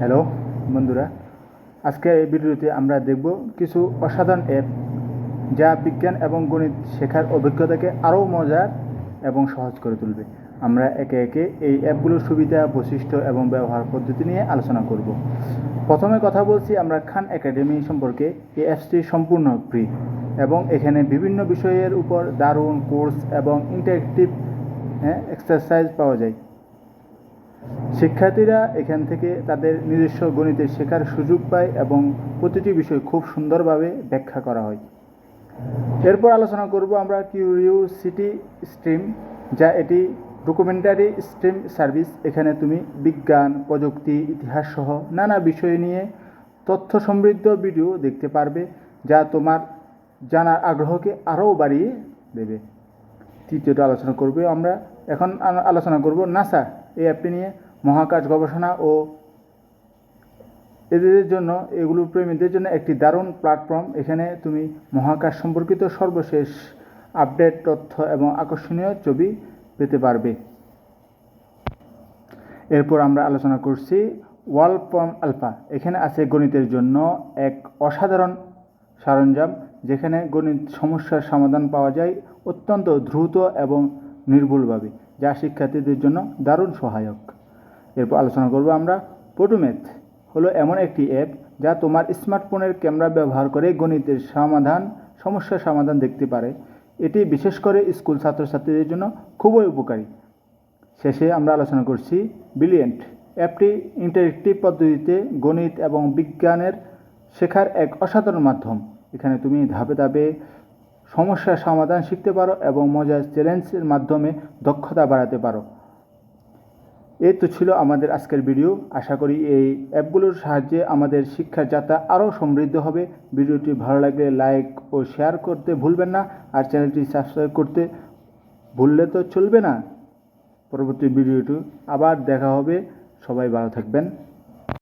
Hello বন্ধুরা। আজকে এই ভিডিওতে আমরা দেখব কিছু অসাধারণ অ্যাপ যা বিজ্ঞান এবং গণিত শেখার অভিজ্ঞতাকে আরও মজার এবং সহজ করে তুলবে। আমরা একে একে এই অ্যাপগুলোর সুবিধা, বৈশিষ্ট্য এবং ব্যবহার পদ্ধতি নিয়ে আলোচনা করব। প্রথমে কথা বলছি আমরা খান একাডেমি সম্পর্কে। এই অ্যাপসটি সম্পূর্ণ ফ্রি এবং এখানে বিভিন্ন বিষয়ের উপর দারুণ কোর্স এবং ইন্টারেক্টিভ এক্সারসাইজ পাওয়া যায়। শিক্ষার্থীরা এখান থেকে তাদের নিজস্ব গণিতে শেখার সুযোগ পায় এবং প্রতিটি বিষয় খুব সুন্দরভাবে ব্যাখ্যা করা হয়। এরপর আলোচনা করব আমরা কিউরিওসিটি স্ট্রিম যা এটি ডকুমেন্টারি স্ট্রিম সার্ভিস এখানে তুমি বিজ্ঞান, প্রযুক্তি, ইতিহাস সহ নানা বিষয় নিয়ে তথ্য সমৃদ্ধ ভিডিও দেখতে পারবে, যা তোমার জানার আগ্রহকে আরও বাড়িয়ে দেবে। তৃতীয়টা আলোচনা করবে আমরা, এখন আলোচনা করব নাসা এই অ্যাপটি নিয়ে মহাকাশ গবেষণা ও এদের জন্য, এগুলো প্রেমীদের জন্য একটি দারুণ প্ল্যাটফর্ম এখানে তুমি মহাকাশ সম্পর্কিত সর্বশেষ আপডেট তথ্য এবং আকর্ষণীয় ছবি পেতে পারবে। এরপর আমরা আলোচনা করছি ওয়ালপম আলফা এখানে আছে গণিতের জন্য এক অসাধারণ সরঞ্জাম, যেখানে গণিত সমস্যার সমাধান পাওয়া যায় অত্যন্ত দ্রুত এবং নির্ভুলভাবে। যা শিক্ষার্থীদের জন্য দারুণ সহায়ক। এরপর আলোচনা করব আমরা পটুমেথ হলো এমন একটি অ্যাপ যা তোমার স্মার্টফোনের ক্যামেরা ব্যবহার করে গণিতের সমাধান, সমস্যার সমাধান দেখতে পারে। এটি বিশেষ করে স্কুল ছাত্রছাত্রীদের জন্য খুবই উপকারী। শেষে আমরা আলোচনা করছি বিলিয়েন্ট অ্যাপটি ইন্টারেক্টিভ পদ্ধতিতে গণিত এবং বিজ্ঞানের শেখার এক অসাধারণ মাধ্যম। এখানে তুমি ধাপে ধাপে সমস্যার সমাধান শিখতে পারো এবং মজার চ্যালেঞ্জের মাধ্যমে দক্ষতা বাড়াতে পারো। এই তো ছিল আমাদের আজকের ভিডিও। আশা করি এই অ্যাপগুলোর সাহায্যে আমাদের শিক্ষার যাত্রা আরও সমৃদ্ধ হবে। ভিডিওটি ভালো লাগলে লাইক ও শেয়ার করতে ভুলবেন না আর চ্যানেলটি সাবস্ক্রাইব করতে ভুললে তো চলবে না। পরবর্তী ভিডিওটি আবার দেখা হবে। সবাই ভালো থাকবেন।